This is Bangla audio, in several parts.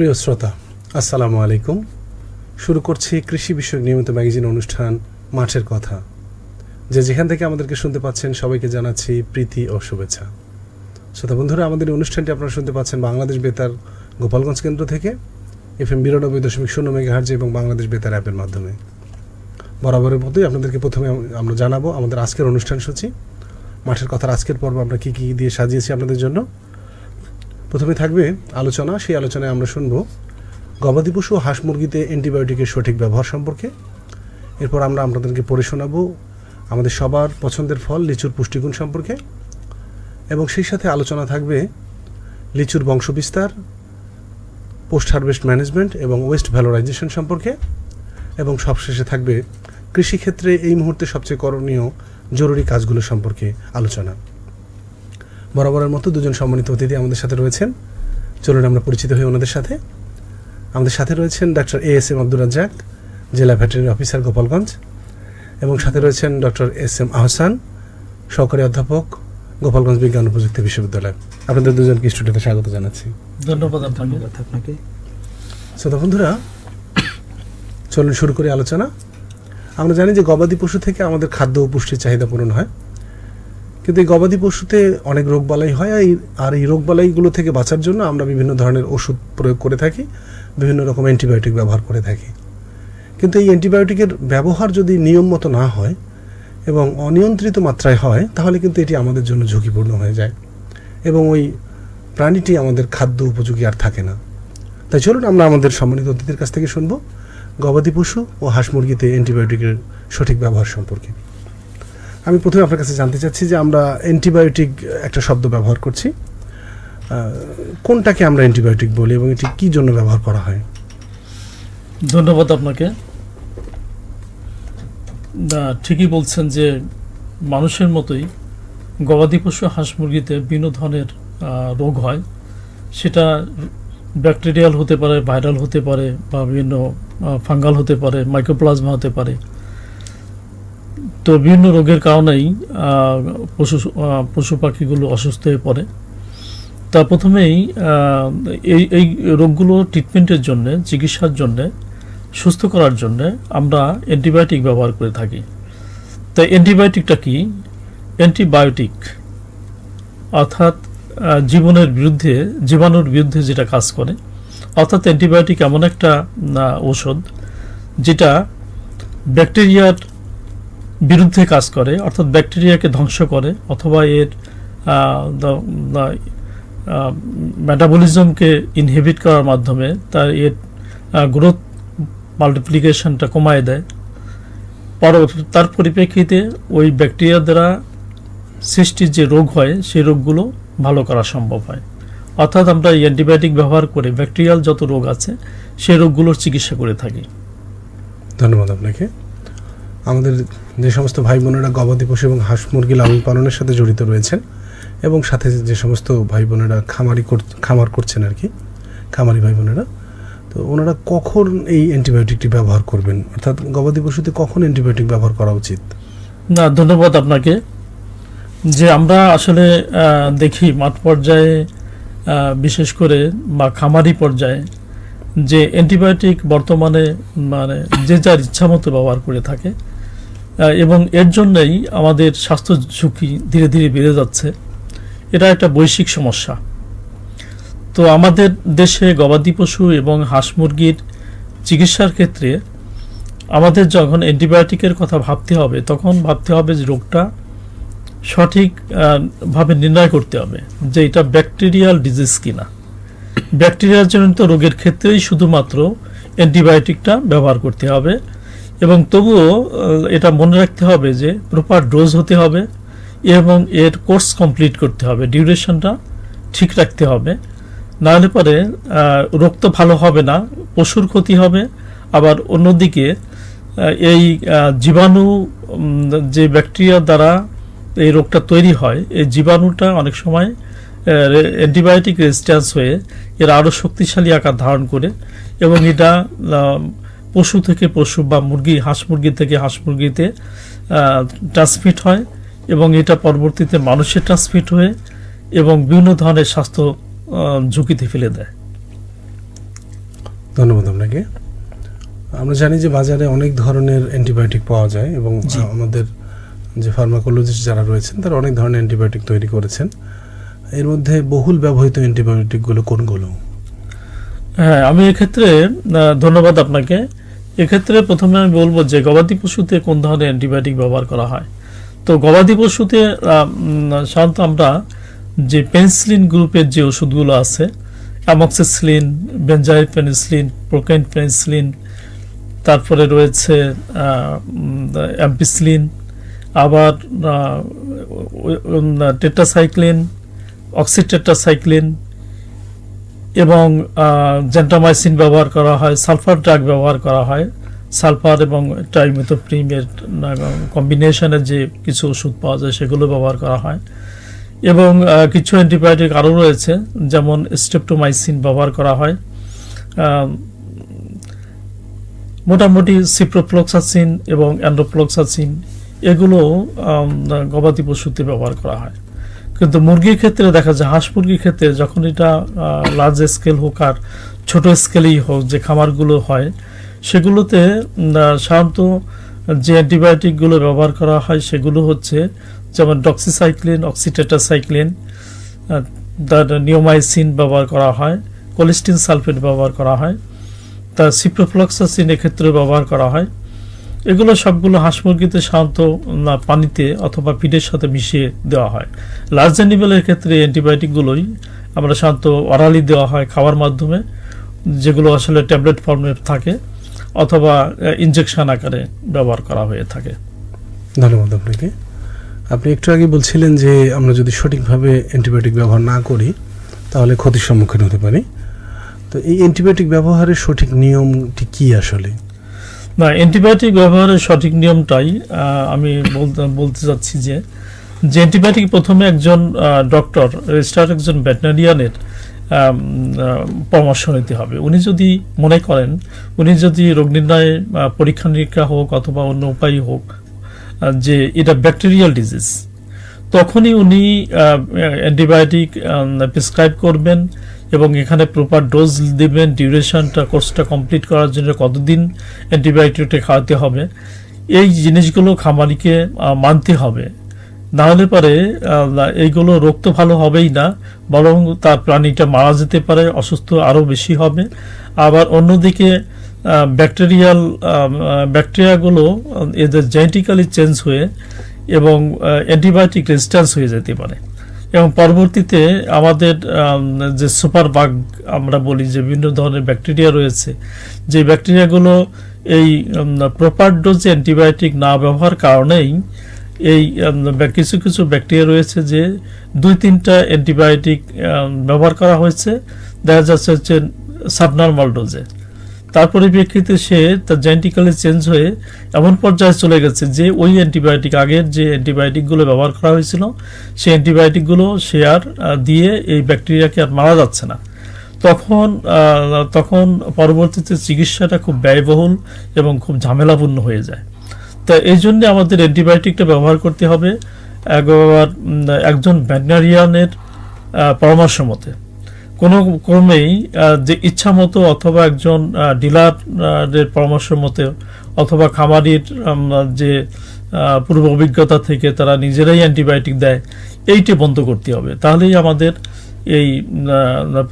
প্রিয় শ্রোতা, আসসালামু আলাইকুম। শুরু করছি কৃষি বিষয়ক নিয়মিত ম্যাগাজিন অনুষ্ঠান মাঠের কথা, যে যেখান থেকে আমাদেরকে শুনতে পাচ্ছেন, সবাইকে জানাচ্ছি প্রীতি ও শুভেচ্ছা। শ্রোতা বন্ধুরা, আমাদের অনুষ্ঠানটি আপনারা শুনতে পাচ্ছেন বাংলাদেশ বেতার গোপালগঞ্জ কেন্দ্র থেকে এফ এম বিরানব্বই দশমিক শূন্য মেগাহার্জ এবং বাংলাদেশ বেতার অ্যাপের মাধ্যমে। বরাবরের মতোই আপনাদেরকে প্রথমে আমরা জানাব আমাদের আজকের অনুষ্ঠান সূচি। মাঠের কথার আজকের পর্ব আমরা কী কী দিয়ে সাজিয়েছি আপনাদের জন্য প্রথমে থাকবে আলোচনা, সেই আলোচনায় আমরা শুনব গবাদি পশু হাঁস মুরগিতে অ্যান্টিবায়োটিকের সঠিক ব্যবহার সম্পর্কে। এরপর আমরা আপনাদেরকে পড়ে শোনাবো আমাদের সবার পছন্দের ফল লিচুর পুষ্টিগুণ সম্পর্কে। এবং সেই সাথে আলোচনা থাকবে লিচুর বংশবিস্তার, পোস্ট হারভেস্ট ম্যানেজমেন্ট এবং ওয়েস্ট ভ্যালোরাইজেশন সম্পর্কে। এবং সবশেষে থাকবে কৃষিক্ষেত্রে এই মুহূর্তে সবচেয়ে করণীয় জরুরি কাজগুলো সম্পর্কে আলোচনা। বরাবরের মতো দুজন সম্মানিত অতিথি আমাদের সাথে রয়েছেন। চলুন আমরা পরিচিত হই ওনাদের সাথে। আমাদের সাথে রয়েছেন doctor A S M Abdur Razzak জেলা ভেটেরিনারি অফিসার গোপালগঞ্জ এবং সাথে রয়েছেন ডক্টর এস এম আহসান সহকারী অধ্যাপক গোপালগঞ্জ বিজ্ঞান ও প্রযুক্তি বিশ্ববিদ্যালয়। আপনাদের দুজনকে স্টুডিওতে স্বাগত জানাচ্ছি। ধন্যবাদ আপনাকে। ধন্যবাদ আপনাকে। শ্রোতা বন্ধুরা চলুন শুরু করি আলোচনা। আমরা জানি যে গবাদি পশু থেকে আমাদের খাদ্য ও পুষ্টির চাহিদা পূরণ হয়। কিন্তু এই গবাদি পশুতে অনেক রোগবালাই হয়, আর এই- আর এই রোগবালাইগুলো থেকে বাঁচার জন্য আমরা বিভিন্ন ধরনের ওষুধ প্রয়োগ করে থাকি, বিভিন্ন রকম অ্যান্টিবায়োটিক ব্যবহার করে থাকি। কিন্তু এই অ্যান্টিবায়োটিকের ব্যবহার যদি নিয়ম মতো না হয় এবং অনিয়ন্ত্রিত মাত্রায় হয়, তাহলে কিন্তু এটি আমাদের জন্য ঝুঁকিপূর্ণ হয়ে যায় এবং ওই প্রাণীটি আমাদের খাদ্য উপযোগী আর থাকে না। তাই চলুন আমরা আমাদের সম্মানিত অতিথির কাছ থেকে শুনব, গবাদি পশু ও হাঁস মুরগিতে অ্যান্টিবায়োটিকের সঠিক ব্যবহার সম্পর্কে। আমি প্রথমে আপনার কাছে জানতে চাচ্ছি যে আমরা অ্যান্টিবায়োটিক একটা শব্দ ব্যবহার করছি। কোনটাকে আমরা অ্যান্টিবায়োটিক বলি এবং এটি কী জন্য ব্যবহার করা হয়? ধন্যবাদ আপনাকে। না, ঠিকই বলছেন যে মানুষের মতোই গবাদি পশু, হাঁস মুরগিতে বিভিন্ন ধরনের রোগ হয়। সেটা ব্যাকটেরিয়াল হতে পারে, ভাইরাল হতে পারে বা বিভিন্ন ফাঙ্গাল হতে পারে মাইক্রোপ্লাজমা হতে পারে। তো বিভিন্ন রোগের কারণেই পশু পশু পাখিগুলো অসুস্থ হয়ে পড়ে। তা প্রথমেই এই এই রোগগুলো ট্রিটমেন্টের জন্যে, চিকিৎসার জন্যে, সুস্থ করার জন্য আমরা অ্যান্টিবায়োটিক ব্যবহার করে থাকি। তো অ্যান্টিবায়োটিকটা কি? অ্যান্টিবায়োটিক অর্থাৎ জীবনের বিরুদ্ধে, জীবাণুর বিরুদ্ধে যেটা কাজ করে, অর্থাৎ অ্যান্টিবায়োটিক এমন একটা ঔষধ যেটা ব্যাকটেরিয়ার বিরুদ্ধে কাজ করে, অর্থাৎ ব্যাকটেরিয়াকে ধ্বংস করে, অথবা এর মেটাবলিজমকে ইনহিবিট করার মাধ্যমে তার এর গ্রোথ মাল্টিপ্লিকেশনটা কমায় দেয়। পরবর্তী তার পরিপ্রেক্ষিতে ওই ব্যাকটেরিয়া দ্বারা সৃষ্টির যে রোগ হয়, সেই রোগগুলো ভালো করা সম্ভব হয়। অর্থাৎ আমরা এই অ্যান্টিবায়োটিক ব্যবহার করে ব্যাকটেরিয়াল যত রোগ আছে, সেই রোগগুলোর চিকিৎসা করে থাকি। ধন্যবাদ আপনাকে। আমাদের যে সমস্ত ভাই বোনেরা গবাদি পশু এবং হাঁস মুরগি লালন পালনের সাথে জড়িত রয়েছেন এবং সাথে যে সমস্ত ভাই বোনেরা খামারি খামার করছেন আর কি, খামারি ভাই বোনেরা, তো ওনারা কখন এই অ্যান্টিবায়োটিকটি ব্যবহার করবেন? অর্থাৎ গবাদি পশুতে কখন অ্যান্টিবায়োটিক ব্যবহার করা উচিত? না, ধন্যবাদ আপনাকে। যে আমরা আসলে দেখি মাঠ পর্যায়ে বিশেষ করে বা খামারি পর্যায়ে যে অ্যান্টিবায়োটিক বর্তমানে মানে যে যার ইচ্ছা মতো ব্যবহার করে থাকে এবং এর জন্যই আমাদের স্বাস্থ্য ঝুঁকি ধীরে ধীরে বেড়ে যাচ্ছে। এটা একটা বৈশ্বিক সমস্যা। তো আমাদের দেশে গবাদি পশু এবং হাঁস মুরগির চিকিৎসার ক্ষেত্রে আমাদের যখন অ্যান্টিবায়োটিকের কথা ভাবতে হবে, তখন ভাবতে হবে যে রোগটা সঠিকভাবে নির্ণয় করতে হবে যে এটা ব্যাকটেরিয়াল ডিজিজ কিনা। ব্যাকটেরিয়াল জনিত রোগের ক্ষেত্রেই শুধুমাত্র অ্যান্টিবায়োটিকটা ব্যবহার করতে হবে এবং তবুও এটা মনে রাখতে হবে যে প্রপার ডোজ হতে হবে এবং এর কোর্স কমপ্লিট করতে হবে ডিউরেশনটা ঠিক রাখতে হবে। নাহলে পরে রোগ তো ভালো হবে না, পশুর ক্ষতি হবে, আবার অন্যদিকে এই জীবাণু যে ব্যাকটেরিয়া দ্বারা এই রোগটা তৈরি হয়, এই জীবাণুটা অনেক সময় অ্যান্টিবায়োটিক রেজিস্ট্যান্স হয়ে এর আরও শক্তিশালী আকার ধারণ করে এবং এটা পশু থেকে পশু বা মুরগি হাঁস মুরগি থেকে হাঁস মুরগিতে ট্রান্সমিট হয় এবং এটা পরবর্তীতে মানুষের ট্রান্সমিট হয়ে এবং বিভিন্ন ধরনের স্বাস্থ্য ঝুঁকিতে ফেলে দেয়। ধন্যবাদ আপনাকে। আমরা জানি যে বাজারে অনেক ধরনের অ্যান্টিবায়োটিক পাওয়া যায় এবং। আমাদের যে ফার্মাকোলজিস্ট যারা রয়েছেন তারা অনেক ধরনের অ্যান্টিবায়োটিক তৈরি করেছেন। এর মধ্যে বহুল ব্যবহৃত অ্যান্টিবায়োটিকগুলো কোনগুলো হ্যাঁ আমি এক্ষেত্রে ধন্যবাদ আপনাকে এক্ষেত্রে প্রথমে আমি বলব যে গবাদি পশুতে কোন ধরনের অ্যান্টিবায়োটিক ব্যবহার করা হয় তো গবাদি পশুতে সাধারণত আমরা যে পেনিসিলিন গ্রুপের যে ওষুধগুলো আছে amoxicillin benzyl penicillin procaine penicillin তারপরে রয়েছে অ্যাম্পিসিলিন আবার টেট্রাসাইক্লিন অক্সিটেট্রাসাইক্লিন এবং জেন্টামাইসিন ব্যবহার করা হয়, সালফার ড্রাগ ব্যবহার করা হয়, সালফার এবং ট্রাইমেথোপ্রিমের কম্বিনেশনের যে কিছু ওষুধ পাওয়া যায় সেগুলো ব্যবহার করা হয়। এবং কিছু অ্যান্টিবায়োটিক আরও রয়েছে, যেমন স্টেপটোমাইসিন ব্যবহার করা হয়। মোটামুটি সিপ্রোফ্লক্সাসিন এবং অ্যান্ড্রোফ্লক্সাসিন এগুলো গবাদি পশুতে ব্যবহার করা হয়। কিন্তু মুরগির ক্ষেত্রে দেখা যায়, হাঁস মুরগির ক্ষেত্রে যখন এটা লার্জ স্কেল হোক আর ছোট স্কেলেই হোক যে খামারগুলো হয়, সেগুলোতে সাধারণত যে অ্যান্টিবায়োটিকগুলো ব্যবহার করা হয় সেগুলো হচ্ছে যেমন ডক্সিসাইক্লিন অক্সিটেটাসাইক্লিন নিওমাইসিন ব্যবহার করা হয় কোলেস্টিন সালফেট ব্যবহার করা হয় তা সিপ্রোফ্লক্সাসিন এক্ষেত্রে ব্যবহার করা হয়। এগুলো সবগুলো হাঁস মুরগিতে সাধারণত পানিতে অথবা ফিডের সাথে মিশিয়ে দেওয়া হয়। লার্জ অ্যানিমেলের ক্ষেত্রে অ্যান্টিবায়োটিকগুলোই আমরা সাধারণত অরালি দেওয়া হয় খাওয়ার মাধ্যমে, যেগুলো আসলে ট্যাবলেট ফর্মে থাকে অথবা ইনজেকশন আকারে ব্যবহার করা হয়ে থাকে। ধন্যবাদ আপনাকে। আপনি একটু আগে বলছিলেন যে আমরা যদি সঠিকভাবে অ্যান্টিবায়োটিক ব্যবহার না করি, তাহলে ক্ষতির সম্মুখীন হতে পারি। তো এই অ্যান্টিবায়োটিক ব্যবহারের সঠিক নিয়মটি কি আসলে? না অ্যান্টিবায়োটিক ব্যবহারের সঠিক নিয়মটাই আমি বলতে চাচ্ছি যে যে অ্যান্টিবায়োটিক প্রথমে একজন ডক্টর রেজিস্টার একজন ভেটেনারিয়ানের পরামর্শ নিতে হবে। উনি যদি মনে করেন, উনি যদি রোগ নির্ণয় পরীক্ষা নিরীক্ষা হোক অথবা অন্য উপায় হোক যে এটা ব্যাকটেরিয়াল ডিজিজ তখনই উনি অ্যান্টিবায়োটিক প্রেসক্রাইব করবেন। এবং এখানে প্রপার ডোজ দেবেন ডিউরেশনটা কোর্সটা কমপ্লিট করার জন্য কতদিন অ্যান্টিবায়োটিকটা খাওয়াতে হবে, এই জিনিসগুলো খামারিকে মানতে হবে। নাহলে পরে এইগুলো রোগ তো ভালো হবেই না, বরং তার প্রাণীটা মারা যেতে পারে, অসুস্থ আরও বেশি হবে। আবার অন্যদিকে ব্যাকটেরিয়াল ব্যাকটেরিয়াগুলো এদের জেনেটিক্যালি চেঞ্জ হয়ে এবং অ্যান্টিবায়োটিক রেজিস্ট্যান্স হয়ে যেতে পারে। এবং পরবর্তীতে আমাদের যে সুপার বাগ আমরা বলি, যে বিভিন্ন ধরনের ব্যাকটেরিয়া রয়েছে, যে ব্যাকটেরিয়াগুলো এই প্রপার ডোজে অ্যান্টিবায়োটিক না ব্যবহার কারণেই এই কিছু কিছু ব্যাকটেরিয়া রয়েছে যে দুই তিনটা অ্যান্টিবায়োটিক ব্যবহার করা হয়েছে। দেখা যাচ্ছে হচ্ছে সাবনর্মাল ডোজে তার পরিপ্রেক্ষিতে সে তার জেনেটিক্যালি চেঞ্জ হয়ে এমন পর্যায়ে চলে গেছে যে ওই অ্যান্টিবায়োটিক আগের যে অ্যান্টিবায়োটিকগুলো ব্যবহার করা হয়েছিল, সেই অ্যান্টিবায়োটিকগুলো সে আর দিয়ে এই ব্যাকটেরিয়াকে আর মারা যাচ্ছে না। তখন তখন পরবর্তীতে চিকিৎসাটা খুব ব্যয়বহুল এবং খুব ঝামেলাপূর্ণ হয়ে যায়। তা এই জন্যে আমাদের অ্যান্টিবায়োটিকটা ব্যবহার করতে হবে একবার একজন ভেটেনারিয়ানের পরামর্শ মতে। কোনো ক্রমেই যে ইচ্ছা মতো অথবা একজন ডিলারের পরামর্শ মতে অথবা খামারির যে পূর্ব অভিজ্ঞতা থেকে তারা নিজেরাই অ্যান্টিবায়োটিক দেয়, এইটি বন্ধ করতে হবে। তাহলেই আমাদের এই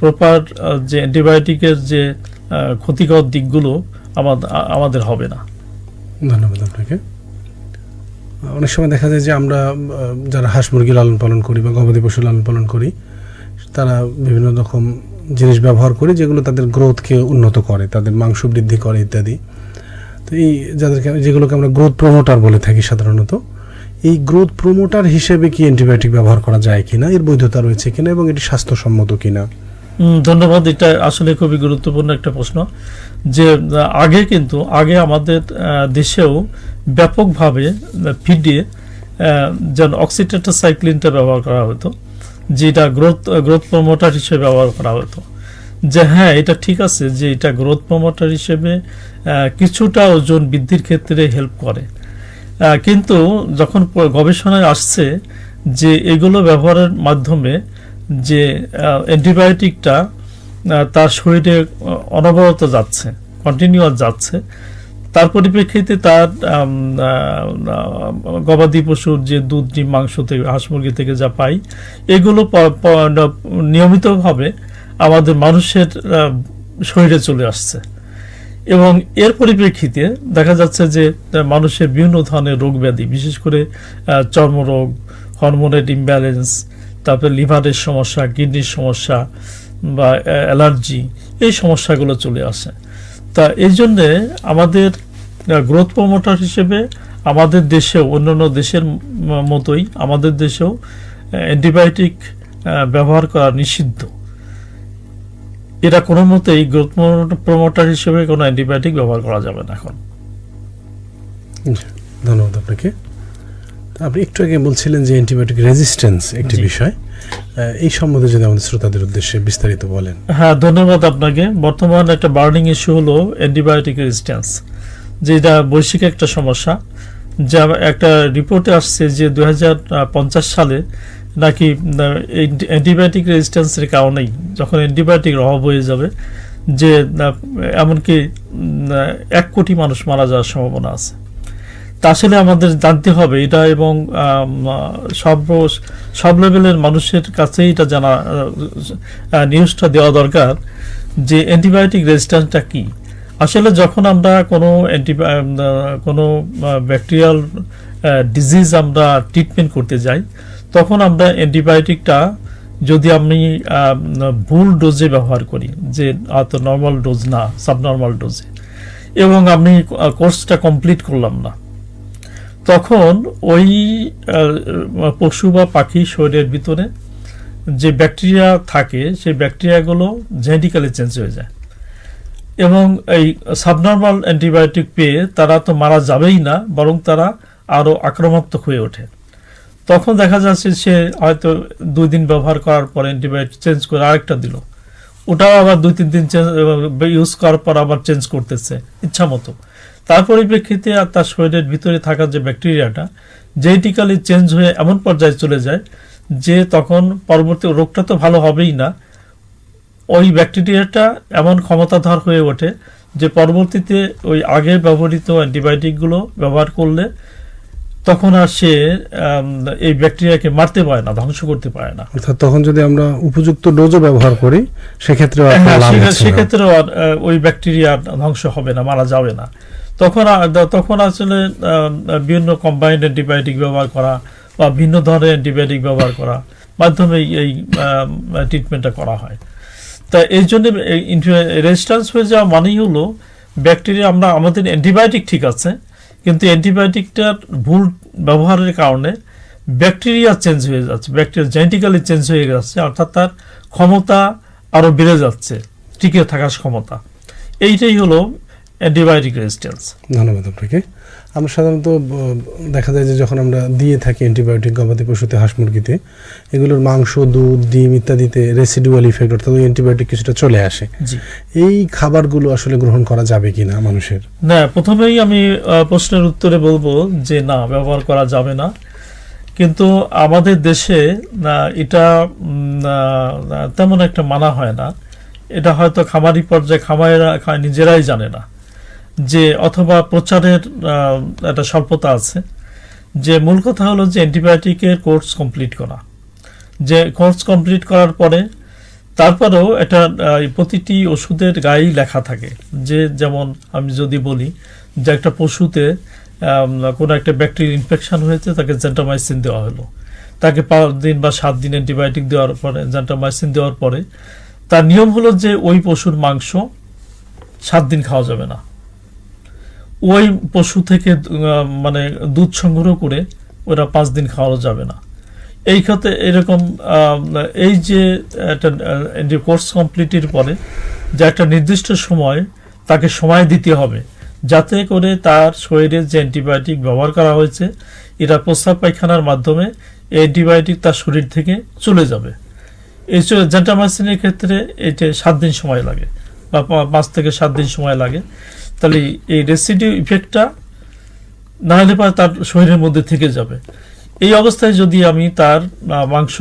প্রপার যে অ্যান্টিবায়োটিকের যে ক্ষতিকর দিকগুলো আমাদের আমাদের হবে না। ধন্যবাদ আপনাকে। অনেক সময় দেখা যায় যে আমরা যারা হাঁস মুরগি লালন পালন করি বা গবাদি পশু লালন পালন করি তারা বিভিন্ন রকম জিনিস ব্যবহার করি যেগুলো তাদের গ্রোথকে উন্নত করে, তাদের মাংস বৃদ্ধি করে ইত্যাদি। তো এই যাদেরকে যেগুলোকে আমরা গ্রোথ প্রমোটার বলে থাকি সাধারণত, এই গ্রোথ প্রমোটার হিসেবে কি অ্যান্টিবায়োটিক ব্যবহার করা যায় কিনা, এর বৈধতা রয়েছে কিনা এবং এটি স্বাস্থ্যসম্মত কিনা? ধন্যবাদ, এটা আসলে খুবই গুরুত্বপূর্ণ একটা প্রশ্ন যে আগে কিন্তু, আগে আমাদের দেশেও ব্যাপকভাবে ফিডে যেন অক্সিটেট্রাসাইক্লিনটা ব্যবহার করা হতো। যেটা গ্রোথ গ্রোথ প্রমোটার হিসেবে ব্যবহার করা হতো। যে হ্যাঁ এটা ঠিক আছে যে এটা গ্রোথ প্রমোটার হিসেবে কিছুটা ওজন বৃদ্ধির ক্ষেত্রে হেল্প করে। কিন্তু যখন গবেষণায় আসছে যে এগুলো ব্যবহারের মাধ্যমে যে অ্যান্টিবায়োটিকটা তার শরীরে অনবরত যাচ্ছে কন্টিনিউয়াস যাচ্ছে তার পরিপ্রেক্ষিতে তার গবাদি পশুর যে দুধ, ডিম, মাংস থেকে, হাঁস মুরগি থেকে যা পাই, এগুলো নিয়মিতভাবে আমাদের মানুষের শরীরে চলে আসছে। এবং এর পরিপ্রেক্ষিতে দেখা যাচ্ছে যে মানুষের বিভিন্ন ধরনের রোগ ব্যাধি, বিশেষ করে চর্মরোগ, হরমোনের ইমব্যালেন্স তারপরে লিভারের সমস্যা, কিডনির সমস্যা, বা অ্যালার্জি, এই সমস্যাগুলো চলে আসে। তা এই জন্যে আমাদের গ্রোথ প্রমোটার হিসেবে আমাদের দেশেও অন্যান্য দেশের মতোই আমাদের দেশেও অ্যান্টিবায়োটিক ব্যবহার করা নিষিদ্ধ। এটা কোনো মতেই গ্রোথ প্রমোটার হিসেবে কোনো অ্যান্টিবায়োটিক ব্যবহার করা যাবে না এখন। ধন্যবাদ আপনাকে। আপনি একটু আগে বলছিলেন যে অ্যান্টিবায়োটিক রেজিস্ট্যান্স একটি বিষয়। এই সম্বন্ধে যদি আমাদের শ্রোতাদের উদ্দেশ্যে বিস্তারিত বলেন। হ্যাঁ ধন্যবাদ আপনাকে। বর্তমান একটা বার্নিং ইস্যু হলো অ্যান্টিবায়োটিক রেজিস্ট্যান্স যেটা বৈশ্বিক একটা সমস্যা, যা একটা রিপোর্টে আসছে যে দু হাজার পঞ্চাশ সালে নাকি অ্যান্টিবায়োটিক রেজিস্ট্যান্সের কারণেই যখন অ্যান্টিবায়োটিক অভাব হয়ে যাবে, যে এমনকি এক কোটি মানুষ মারা যাওয়ার সম্ভাবনা আছে। তা আসলে আমাদের জানতে হবে এটা এবং সব সব লেভেলের মানুষের কাছেই এটা জানা নিউজটা দেওয়া দরকার যে অ্যান্টিবায়োটিক রেজিস্ট্যান্সটা কি। আসলে যখন আমরা কোনো কোনো ব্যাকটেরিয়াল ডিজিজ আমরা ট্রিটমেন্ট করতে যাই, তখন আমরা অ্যান্টিবায়োটিকটা যদি আমি ভুল ডোজে ব্যবহার করি, যে হয়তো নর্মাল ডোজ না সাবনর্মাল ডোজে এবং আমি কোর্সটা কমপ্লিট করলাম না, তখন ওই পশু বা পাখি শরীরের ভিতরে যে ব্যাকটেরিয়া থাকে, সেই ব্যাকটেরিয়াগুলো জেনেটিক্যালি চেঞ্জ হয়ে যায়। এবং এই সাবনর্মাল অ্যান্টিবায়োটিক পেয়ে তারা তো মারা যাবেই না, বরং তারা আরও আক্রমণাত্মক হয়ে ওঠে। তখন দেখা যাচ্ছে সে হয়তো দুই দিন ব্যবহার করার পর অ্যান্টিবায়োটিক চেঞ্জ করে আরেকটা দিল। ওটাও আবার দুই, তিন দিন ইউজ করার পর আবার চেঞ্জ করতেছে, ইচ্ছা মতো। তার পরিপ্রেক্ষিতে আর তার শরীরের ভিতরে থাকা যে ব্যাকটেরিয়াটা জেনেটিক্যালি চেঞ্জ হয়ে এমন পর্যায়ে চলে যায় যে তখন পরবর্তী রোগটা তো ভালো হবেই না ওই ব্যাকটেরিয়াটা এমন ক্ষমতাধর হয়ে ওঠে যে পরবর্তীতে ওই আগে ব্যবহৃত অ্যান্টিবায়োটিকগুলো ব্যবহার করলে তখন আর সে এই ব্যাকটেরিয়াকে মারতে পারে না ধ্বংস করতে পারে না। অর্থাৎ তখন যদি আমরা উপযুক্ত ডোজও ব্যবহার করি সেক্ষেত্রে হ্যাঁ, সেক্ষেত্রেও আর ওই ব্যাকটেরিয়া ধ্বংস হবে না মারা যাবে না। তখন তখন আসলে বিভিন্ন কম্বাইন্ড অ্যান্টিবায়োটিক ব্যবহার করা বা ভিন্ন ধরনের অ্যান্টিবায়োটিক ব্যবহার করা মাধ্যমে এই ট্রিটমেন্টটা করা হয়। তা এর জন্য রেজিস্ট্যান্স হয়ে যাওয়া মানেই হলো ব্যাকটেরিয়া আমরা, আমাদের অ্যান্টিবায়োটিক ঠিক আছে, কিন্তু অ্যান্টিবায়োটিকটার ভুল ব্যবহারের কারণে ব্যাকটেরিয়া চেঞ্জ হয়ে যাচ্ছে ব্যাকটেরিয়া জেনেটিক্যালি চেঞ্জ হয়ে যাচ্ছে, অর্থাৎ তার ক্ষমতা আরও বেড়ে যাচ্ছে, টিকে থাকার ক্ষমতা। এইটাই হলো অ্যান্টিবায়োটিক রেজিস্ট্যান্স ধন্যবাদ আপনাকে। আমরা সাধারণত দেখা যায় যে যখন আমরা দিয়ে থাকি অ্যান্টিবায়োটিক গবাদি পশুতে হাঁস মুরগিতে এগুলোর মাংস দুধ ডিম ইত্যাদিতে রেসিডুয়াল ইফেক্ট অর্থাৎ ওই অ্যান্টিবায়োটিক কিছুটা চলে আসে। এই খাবারগুলো আসলে গ্রহণ করা যাবে কিনা মানুষের? না প্রথমেই আমি প্রশ্নের উত্তরে বলব যে না ব্যবহার করা যাবে না। কিন্তু আমাদের দেশে না এটা তেমন একটা মানা হয় না। এটা হয়তো খামারি পর্যায়ে খামারেরা নিজেরাই জানে না। যে অথবা প্রচারের একটা স্বল্পতা আছে, যে মূল কথা হলো যে অ্যান্টিবায়োটিকের কোর্স কমপ্লিট করা। যে কোর্স কমপ্লিট করার পরে তারপরেও এটা প্রতিটি ওষুধের গায়েই লেখা থাকে। যে যেমন আমি যদি বলি যে একটা পশুতে কোনো একটা ব্যাকটেরিয়া ইনফেকশন হয়েছে, তাকে জেন্টামাইসিন দেওয়া হলো। তাকে পাঁচ দিন বা সাত দিন অ্যান্টিবায়োটিক দেওয়ার পরে, জেন্টামাইসিন দেওয়ার পরে, তার নিয়ম হলো যে ওই পশুর মাংস সাত দিন খাওয়া যাবে না। ওই পশু থেকে মানে দুধ সংগ্রহ করে ওরা পাঁচ দিন খাওয়ানো যাবে না। এই ক্ষেত্রে এরকম এই যে একটা কোর্স কমপ্লিটের পরে যে একটা নির্দিষ্ট সময় তাকে সময় দিতে হবে, যাতে করে তার শরীরে যে অ্যান্টিবায়োটিক ব্যবহার করা হয়েছে, এটা প্রস্রাব পায়খানার মাধ্যমে অ্যান্টিবায়োটিক তার শরীর থেকে চলে যাবে। এই জেন্টামাইসিনের ক্ষেত্রে এটা সাত দিন সময় লাগে, বা পাঁচ থেকে সাত দিন সময় লাগে। তাহলে এই রেসিডিউ ইফেক্টটা না হলে পরে তার শরীরের মধ্যে থেকে যাবে। এই অবস্থায় যদি আমি তার মাংস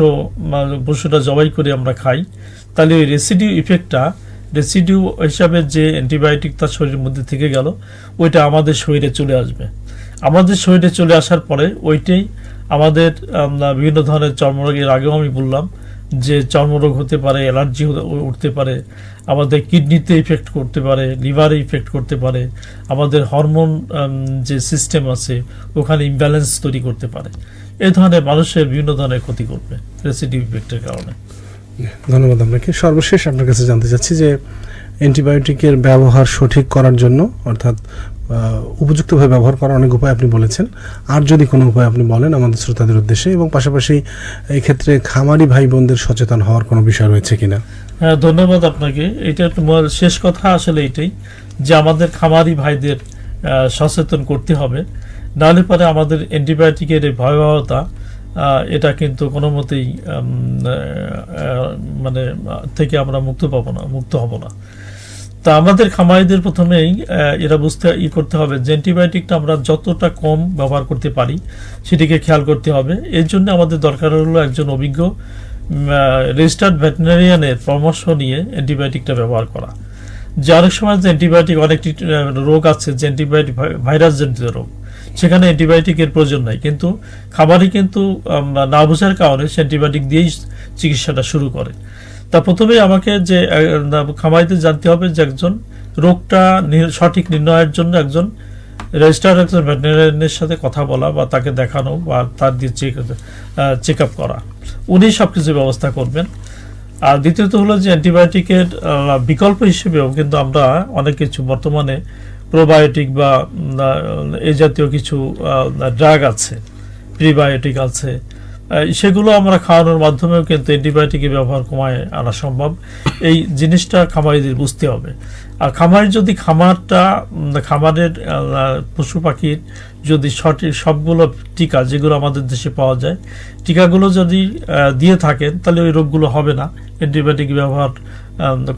পশুটা জবাই করে আমরা খাই, তাহলে ওই রেসিডিউ ইফেক্টটা রেসিডিউ হিসাবে যে অ্যান্টিবায়োটিক তার শরীরের মধ্যে থেকে গেল, ওইটা আমাদের শরীরে চলে আসবে। আমাদের শরীরে চলে আসার পরে ওইটাই আমাদের বিভিন্ন ধরনের চর্মরোগের আগেও আমি বললাম যে চর্মরোগ হতে পারে, অ্যালার্জি উঠতে পারে, আমাদের কিডনিতে ইফেক্ট করতে পারে, লিভারে ইফেক্ট করতে পারে, আমাদের হরমোন যে সিস্টেম আছে, ওখানে ইমব্যালেন্স তৈরি করতে পারে। এ ধরনের মানুষের বিভিন্ন ধরনের ক্ষতি করবে রেসিডিভ ইফেক্টের কারণে। ধন্যবাদ আপনাকে। সর্বশেষ আপনার কাছে জানতে চাচ্ছি যে অ্যান্টিবায়োটিকের ব্যবহার সঠিক করার জন্য, অর্থাৎ উপযুক্তভাবে ব্যবহার করার অনেক উপায় আপনি বলেছেন। আর যদি কোনো উপায় আপনি বলেন আমাদের শ্রোতাদের উদ্দেশ্যে এবং পাশাপাশি এই ক্ষেত্রে খামারি ভাই বোনদের সচেতন হওয়ার কোনো বিষয় রয়েছে কিনা? হ্যাঁ ধন্যবাদ আপনাকে। এটা তোমার শেষ কথা আসলে এটাই যে আমাদের খামারি ভাইদের সচেতন করতে হবে। নাহলে পরে আমাদের অ্যান্টিবায়োটিকের এই ভয়াবহতা এটা কিন্তু কোনো মতেই মানে থেকে আমরা মুক্ত পাবো না, মুক্ত হব না। তা আমাদের খামারিদের প্রথমেই এরা বুঝতে, ই করতে হবে, যে অ্যান্টিবায়োটিকটা আমরা যতটা কম ব্যবহার করতে পারি, সেটিকে খেয়াল করতে হবে। এর জন্য আমাদের দরকার হলো একজন অভিজ্ঞ রেজিস্টার্ড ভেটেনারিয়ানের পরামর্শ নিয়ে অ্যান্টিবায়োটিকটা ব্যবহার করা। যে অনেক সময় যে অ্যান্টিবায়োটিক অনেকটি রোগ আছে, যে অ্যান্টিবায়োটিক ভাইরাস জনিত রোগ, সেখানে অ্যান্টিবায়োটিকের প্রয়োজন নাই। কিন্তু খাবারই কিন্তু না বোঝার কারণে সে অ্যান্টিবায়োটিক দিয়েই চিকিৎসাটা শুরু করে। তা প্রথমেই আমাকে যে আহ, খামারিতে জানতে হবে যে একজন রোগটা সঠিক নির্ণয়ের জন্য একজন রেজিস্টার্ড একজন ভেটেরিনারিয়ানের সাথে কথা বলা বা তাকে দেখানো বা তার দিয়ে চেক আপ করা। উনি সব কিছু ব্যবস্থা করবেন। আর দ্বিতীয়ত হলো যে অ্যান্টিবায়োটিকের বিকল্প হিসেবেও কিন্তু আমরা অনেক কিছু বর্তমানে প্রোবায়োটিক বা এই জাতীয় কিছু ড্রাগ আছে প্রিবায়োটিক আছে সেগুলো আমরা খাওয়ানোর মাধ্যমেও কিন্তু অ্যান্টিবায়োটিকের ব্যবহার কমায় আনা সম্ভব। এই জিনিসটা খামারিদের বুঝতে হবে। আর খামারের যদি খামারটা খামারের পশু পাখির যদি সঠিক সবগুলো টিকা যেগুলো আমাদের দেশে পাওয়া যায়, টিকাগুলো যদি দিয়ে থাকেন, তাহলে ওই রোগগুলো হবে না। অ্যান্টিবায়োটিক ব্যবহার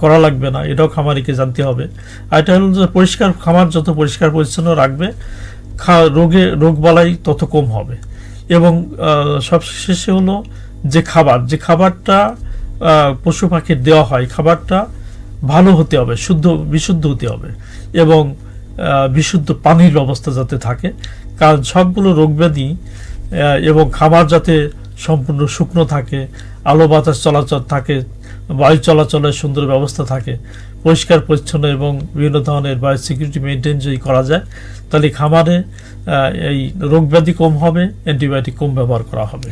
করা লাগবে না। এটাও খামারিকে জানতে হবে। আর এটা হলো যে পরিষ্কার, খামার যত পরিষ্কার পরিচ্ছন্ন রাখবে, খা, রোগে রোগ বালাই তত কম হবে। এবং সবশেষে হলো যে খাবার, যে খাবারটা পশু পাখির দেওয়া হয়, খাবারটা ভালো হতে হবে, শুদ্ধ, বিশুদ্ধ হতে হবে এবং বিশুদ্ধ পানির ব্যবস্থা যাতে থাকে। কারণ সবগুলো রোগ ব্যাধি এবং খাবার যাতে সম্পূর্ণ শুকনো থাকে, আলো বাতাস চলাচল থাকে, বায়ু চলাচলের সুন্দর ব্যবস্থা থাকে পরিষ্কার, পরিচ্ছন্ন এবং বিভিন্ন ধরনের বায়ো সিকিউরিটি মেনটেন যদি করা যায়, তাহলে খামারে এই রোগ ব্যাধি কম হবে অ্যান্টিবায়োটিক কম ব্যবহার করা হবে।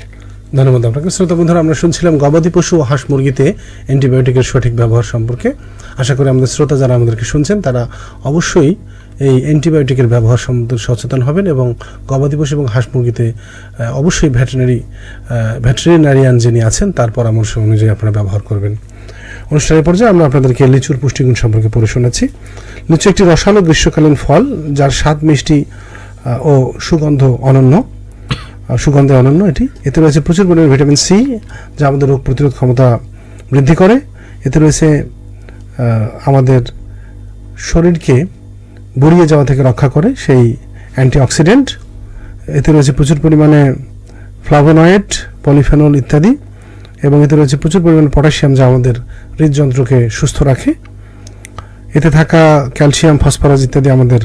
ধন্যবাদ আপনাকে। শ্রোতা বন্ধুরা, আমরা শুনছিলাম গবাদি পশু ও হাঁস মুরগিতে অ্যান্টিবায়োটিকের সঠিক ব্যবহার সম্পর্কে। আশা করি আমাদের শ্রোতা যারা আমাদেরকে শুনছেন, তারা অবশ্যই এই অ্যান্টিবায়োটিকের ব্যবহার সম্বন্ধে সচেতন হবেন এবং গবাদি পশু এবং হাঁস মুরগিতে অবশ্যই ভেটেরিনারি ভেটেরিনারিয়ান যিনি আছেন, তার পরামর্শ অনুযায়ী আপনারা ব্যবহার করবেন। অনুষ্ঠানের পর্যায়ে আমরা আপনাদেরকে লিচুর পুষ্টিগুণ সম্পর্কে পড়ে শোনাচ্ছি। লিচু একটি রসালো গ্রীষ্মকালীন ফল, যার স্বাদ মিষ্টি ও সুগন্ধ অনন্য। সুগন্ধে অনন্য এটি। এতে রয়েছে প্রচুর পরিমাণে ভিটামিন সি, যা আমাদের রোগ প্রতিরোধ ক্ষমতা বৃদ্ধি করে। এতে রয়েছে আমাদের শরীরকে বুড়িয়ে যাওয়া থেকে রক্ষা করে সেই অ্যান্টিঅক্সিডেন্ট। এতে রয়েছে প্রচুর পরিমাণে ফ্লাভোনয়েড, পলিফেনল ইত্যাদি, এবং এতে রয়েছে প্রচুর পরিমাণে পটাশিয়াম, যা আমাদের হৃদযন্ত্রকে সুস্থ রাখে। এতে থাকা ক্যালসিয়াম, ফসফরাস ইত্যাদি আমাদের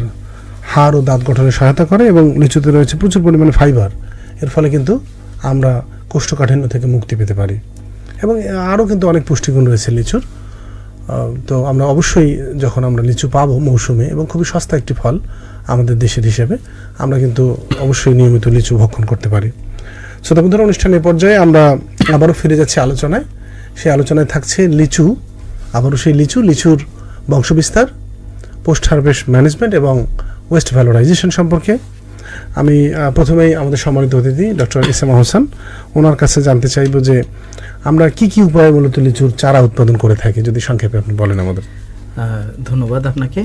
হাড় ও দাঁত গঠনে সহায়তা করে এবং লিচুতে রয়েছে প্রচুর পরিমাণে ফাইবার। এর ফলে কিন্তু আমরা কোষ্ঠকাঠিন্য থেকে মুক্তি পেতে পারি। এবং আরও কিন্তু অনেক পুষ্টিগুণ রয়েছে লিচুর। তো আমরা অবশ্যই যখন আমরা লিচু পাবো মৌসুমে এবং খুবই সস্তা একটি ফল আমাদের দেশের হিসেবে, আমরা কিন্তু অবশ্যই নিয়মিত লিচু ভক্ষণ করতে পারি। শ্রোতা বন্ধুরা, অনুষ্ঠানের পর্যায়ে আমরা আবারও ফিরে যাচ্ছি আলোচনায়। সেই আলোচনায় থাকছে লিচু। আবারও সেই লিচু, লিচুর বংশবিস্তার, পোস্ট হারভেস্ট ম্যানেজমেন্ট এবং ওয়েস্ট ভ্যালোরাইজেশন সম্পর্কে। আমি প্রথমেই আমাদের সম্মানিত অতিথি, ডক্টর ইসেমা হোসেন ওনার কাছে জানতে চাইব যে আমরা কি কি উপায়ে মূলত লিচুর চারা উৎপাদন করে থাকি, যদি সংক্ষেপে আপনি বলেন আমাদের। ধন্যবাদ আপনাকে।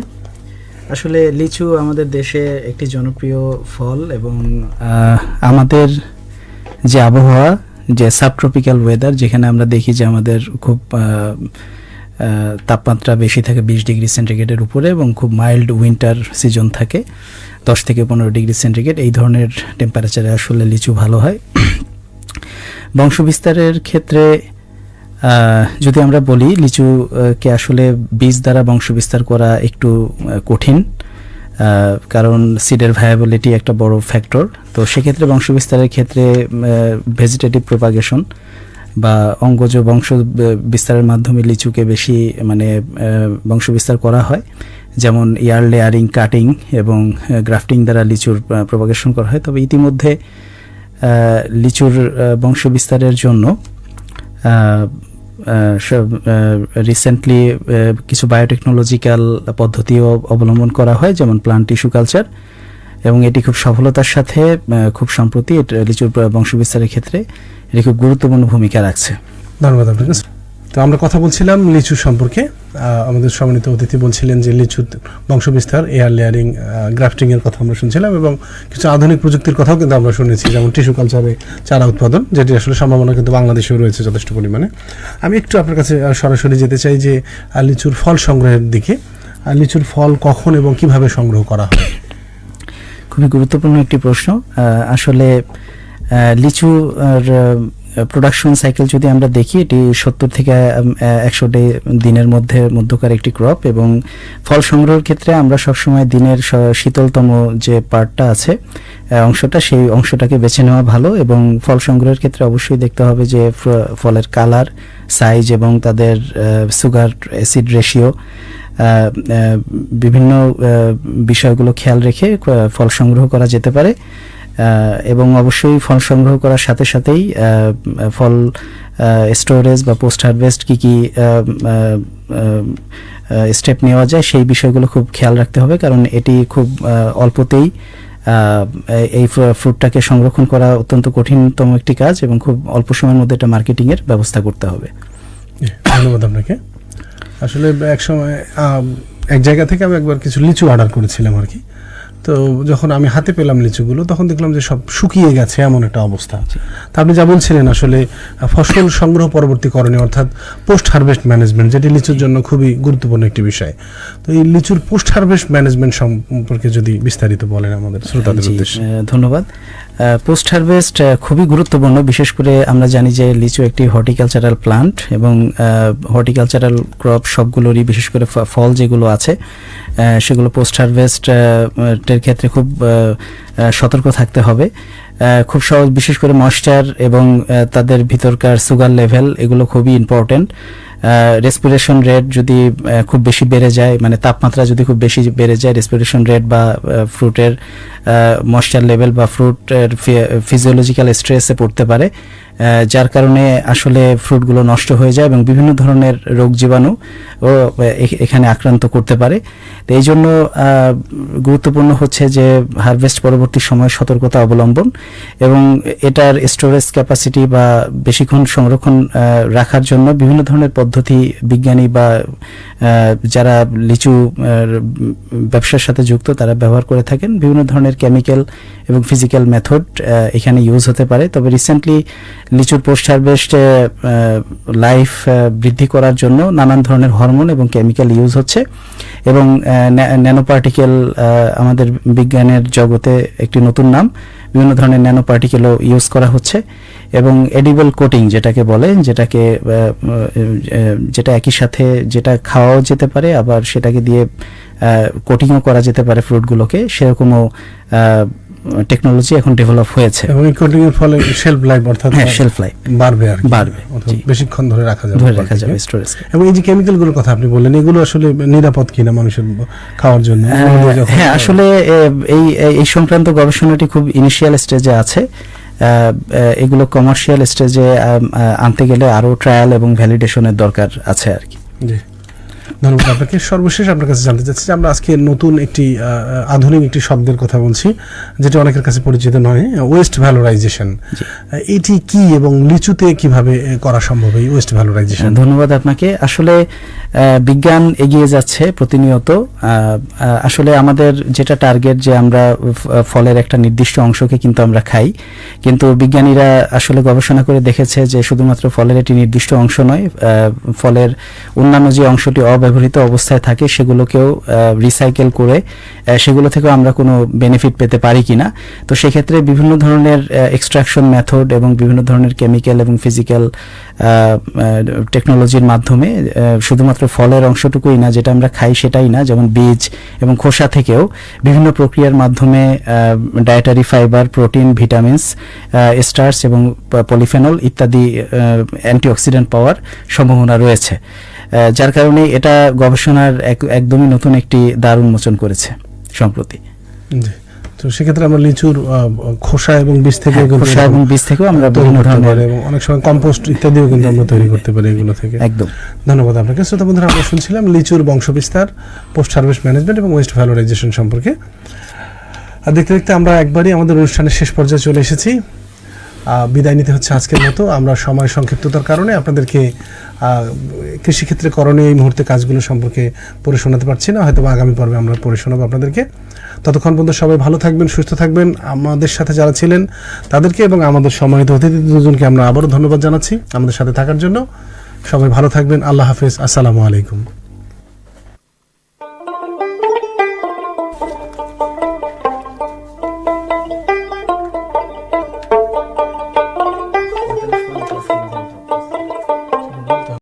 আসলে লিচু আমাদের দেশে একটি জনপ্রিয় ফল এবং আমাদের যে আবহাওয়া যে সাবট্রপিক্যাল ওয়েদার যেখানে আমরা দেখি যে আমাদের খুব তাপমাত্রা বেশি থাকে বিশ ডিগ্রি সেন্টিগ্রেডের উপরে এবং খুব মাইল্ড উইন্টার সিজন থাকে, দশ থেকে পনেরো ডিগ্রি সেন্টিগ্রেড। এই ধরনের টেম্পারেচারে আসলে লিচু ভালো হয়। বংশবিস্তারের ক্ষেত্রে যদি আমরা বলি, লিচুকে আসলে বীজ দ্বারা বংশবিস্তার করা একটু কঠিন। কারণ সিডের ভায়াবিলিটি একটা বড় ফ্যাক্টর তো সেক্ষেত্রে বংশবিস্তারের ক্ষেত্রে ভেজিটেটিভ প্রোপাগেশন বা অঙ্গজ বংশ বিস্তারের মাধ্যমে লিচুকে বেশি মানে বংশবিস্তার করা হয়। যেমন ইয়ার লেয়ারিং কাটিং এবং গ্রাফটিং দ্বারা লিচুর প্রোপাগেশন করা হয়। তবে ইতিমধ্যে লিচুর বংশবিস্তারের জন্য রিসেন্টলি কিছু বায়োটেকনোলজিক্যাল পদ্ধতিও অবলম্বন করা হয়, যেমন প্লান্ট টিস্যু কালচার এবং এটি খুব সফলতার সাথে খুব সম্প্রতি লিচুর বংশবিস্তারের ক্ষেত্রে এটি খুব গুরুত্বপূর্ণ ভূমিকা রাখছে। ধন্যবাদ আপনাকে। তো আমরা কথা বলছিলাম লিচু সম্পর্কে। আমাদের সম্মানিত অতিথি বলছিলেন যে লিচু বংশবিস্তার এয়ার লেয়ারিং গ্রাফটিং এর কথা আমরা শুনছিলাম এবং কিছু আধুনিক প্রযুক্তির কথাও কিন্তু আমরা শুনেছি যেমন টিস্যু কালচারে চারা উৎপাদন যেটি আসলে সম্ভাবনা কিন্তু বাংলাদেশেও রয়েছে যথেষ্ট পরিমাণে। আমি একটু আপনার কাছে সরাসরি যেতে চাই যে লিচুর ফল সংগ্রহের দিকে লিচুর ফল কখন এবং কীভাবে সংগ্রহ করা হয়? খুবই গুরুত্বপূর্ণ একটি প্রশ্ন। আসলে আহ, লিচু প্রোডাকশন সাইকেল যদি আমরা দেখি, এটি সত্তর থেকে একশো দিনের মধ্যে মধ্যকার একটি ক্রপ এবং ফল সংগ্রহের ক্ষেত্রে আমরা সবসময় দিনের শীতলতম যে পার্টটা আছে অংশটা, সেই অংশটাকে বেছে নেওয়া ভালো এবং ফল সংগ্রহের ক্ষেত্রে অবশ্যই দেখতে হবে যে ফলের কালার সাইজ এবং তাদের সুগার অ্যাসিড রেশিও বিভিন্ন বিষয়গুলো খেয়াল রেখে ফল সংগ্রহ করা যেতে পারে। এবং অবশ্যই ফল সংগ্রহ করার সাথে সাথেই ফল স্টোরেজ বা পোস্ট হারভেস্ট কী কী স্টেপ নেওয়া যায় সেই বিষয়গুলো খুব খেয়াল রাখতে হবে। কারণ এটি খুব অল্পতেই এই ফ্রুটটাকে সংরক্ষণ করা অত্যন্ত কঠিনতম একটি কাজ এবং খুব অল্প সময়ের মধ্যে এটা মার্কেটিংয়ের ব্যবস্থা করতে হবে। ধন্যবাদ আপনাকে। আসলে এক সময় এক জায়গা থেকে আমি একবার কিছু লিচু অর্ডার করেছিলাম আর কি। তো যখন আমি হাতে পেলাম লিচুগুলো তখন দেখলাম যে সব শুকিয়ে গেছে এমন একটা অবস্থা। তা আপনি যা বলছিলেন আসলে ফসল সংগ্রহ পরবর্তীকরণে অর্থাৎ পোস্ট হারভেস্ট ম্যানেজমেন্ট যেটি লিচুর জন্য খুবই গুরুত্বপূর্ণ একটি বিষয়। তো এই লিচুর পোস্ট হারভেস্ট ম্যানেজমেন্ট সম্পর্কে যদি বিস্তারিত বলেন আমাদের শ্রোতাদের উদ্দেশ্যে। ধন্যবাদ। পোস্ট হারভেস্ট খুবই গুরুত্বপূর্ণ। বিশেষ করে আমরা জানি যে লিচু একটি হর্টিকালচারাল প্লান্ট এবং হর্টিকালচারাল ক্রপ সবগুলোরই বিশেষ করে ফল যেগুলো আছে সেগুলো পোস্ট হারভেস্ট এর ক্ষেত্রে খুব সতর্ক থাকতে হবে। খুব সহজ, বিশেষ করে ময়েশ্চার এবং তাদের ভিতরকার সুগার লেভেল এগুলো খুবই ইম্পর্টেন্ট রেসপিরেশন রেট যদি খুব বেশি বেড়ে যায় মানে তাপমাত্রা যদি খুব বেশি বেড়ে যায় রেসপিরেশন রেট বা ফ্রুটের ময়েশ্চার লেভেল বা ফ্রুটের ফিজিওলজিক্যাল স্ট্রেসে পড়তে পারে যার কারণে আসলে ফ্রুটগুলো নষ্ট হয়ে যায় এবং বিভিন্ন ধরনের রোগ জীবাণু ও এখানে আক্রান্ত করতে পারে। তো এই জন্য গুরুত্বপূর্ণ হচ্ছে যে হারভেস্ট পরবর্তী সময় সতর্কতা অবলম্বন এবং এটার স্টোরেজ ক্যাপাসিটি বা বেশিক্ষণ সংরক্ষণ রাখার জন্য বিভিন্ন ধরনের পদ্ধতি বিজ্ঞানী বা যারা লিচু ব্যবসার সাথে যুক্ত তারা ব্যবহার করে থাকেন। বিভিন্ন ধরনের কেমিক্যাল এবং ফিজিক্যাল মেথড এখানে ইউজ হতে পারে। তবে রিসেন্টলি লিচুর পোস্ট হারভেস্ট লাইফ বৃদ্ধি করার জন্য নানান ধরনের হরমোন এবং কেমিক্যাল ইউজ হচ্ছে। এবং ন্যানো পার্টিকেল আমাদের বিজ্ঞানের জগতে একটি নতুন নাম। বিভিন্ন ধরনের ন্যানো পার্টিকেলও ইউজ করা হচ্ছে। এবং এডিবল কোটিং যেটাকে বলে, যেটাকে যেটা একই সাথে যেটা খাওয়াও যেতে পারে, আবার সেটাকে দিয়ে কোটিংও করা যেতে পারে ফ্রুটগুলোকে সেরকমও টেকনোলজি এখন ডেভেলপ হয়েছে। এবং এই কোটিং এর ফলে শেলফ লাইফ অর্থাৎ হ্যাঁ শেলফ লাইফ বাড়বে আর বাড়বে। বেশিক্ষণ ধরে রাখা যাবে ধরে রাখা যাবে স্টোরেজ এবং এই যে কেমিক্যালগুলোর কথা আপনি বললেন এগুলো আসলে নিরাপদ কিনা মানুষের খাওয়ার জন্য? হ্যাঁ আসলে এই এই সংক্রান্ত গবেষণাটি খুব ইনিশিয়াল স্টেজে আছে। এগুলো কমার্শিয়াল স্টেজে আনতে গেলে আরও ট্রায়াল এবং ভ্যালিডেশনের দরকার আছে আর কি। জি। ধন্যবাদ আপনাকে। সর্বশেষ আপনার কাছে জানতে চাচ্ছি যে আমরা আজকে নতুন একটি আধুনিক একটি শব্দের কথা বলছি যেটা অনেকের কাছে পরিচিত নয় ওয়েস্ট ভ্যালোরাইজেশন এটি কি এবং লিচুতে কীভাবে করা সম্ভব এই ওয়েস্ট ভ্যালোরাইজেশন ধন্যবাদ আপনাকে। আসলে বিজ্ঞান এগিয়ে যাচ্ছে প্রতিনিয়ত। আসলে আমাদের যেটা টার্গেট যে আমরা ফলের একটা নির্দিষ্ট অংশকে কিন্তু আমরা খাই। কিন্তু বিজ্ঞানীরা আসলে গবেষণা করে দেখেছে যে শুধুমাত্র ফলের একটি নির্দিষ্ট অংশ নয় ফলের অন্যান্য যে অংশটি অব্যবহৃত অব্যবহৃত অবস্থায় থাকে, সেগুলোকেও রিসাইকেল করে সেগুলো থেকেও আমরা কোনো বেনিফিট পেতে পারি কি না তো সেক্ষেত্রে বিভিন্ন ধরনের এক্সট্রাকশন মেথড এবং বিভিন্ন ধরনের কেমিক্যাল এবং ফিজিক্যাল টেকনোলজির মাধ্যমে শুধুমাত্র ফলের অংশটুকুই না, যেটা আমরা খাই সেটাই না, যেমন বীজ এবং খোসা থেকেও বিভিন্ন প্রক্রিয়ার মাধ্যমে dietary fibre protein vitamins starch এবং পলিফেনল ইত্যাদি অ্যান্টিঅক্সিডেন্ট পাওয়ার সম্ভাবনা রয়েছে। যার কারণে এটা গবেষণার এক- একদমই নতুন একটি দ্বার উন্মোচন করেছে সম্প্রতি। তো সেক্ষেত্রে আমরা লিচুর খোসা এবং বীজ থেকে হ্যাঁ, খোসা এবং বীজ থেকেও আমরা বিভিন্ন ধরনের এবং অনেক সময় কম্পোস্ট ইত্যাদিও কিন্তু আমরা তৈরি করতে পারি এগুলো থেকে। একদম। ধন্যবাদ আপনাকে। শ্রোতা বন্ধুরা আমরা শুনছিলাম লিচুর বংশবিস্তার পোস্ট হারভেস্ট ম্যানেজমেন্ট এবং ওয়েস্ট ভ্যালোরাইজেশন সম্পর্কে। আর দেখতে দেখতে আমরা একবারই আমাদের অনুষ্ঠানের শেষ পর্যায়ে চলে এসেছি। বিদায় নিতে হচ্ছে আজকের মতো। আমরা সময় সংক্ষিপ্ততার কারণে আপনাদেরকে কৃষিক্ষেত্রে করণীয় এই মুহূর্তে কাজগুলো সম্পর্কে পড়ে শোনাতে পারছি না। হয়তো আগামী পর্বে আমরা পড়ে শোনাবো আপনাদেরকে। ততক্ষণ পর্যন্ত সবাই ভালো থাকবেন, সুস্থ থাকবেন। আমাদের সাথে যারা ছিলেন তাদেরকে এবং আমাদের সম্মানিত অতিথি দুজনকে আমরা আবারও ধন্যবাদ জানাচ্ছি আমাদের সাথে থাকার জন্য। সবাই ভালো থাকবেন। আল্লাহ হাফেজ। আসসালামু আলাইকুম।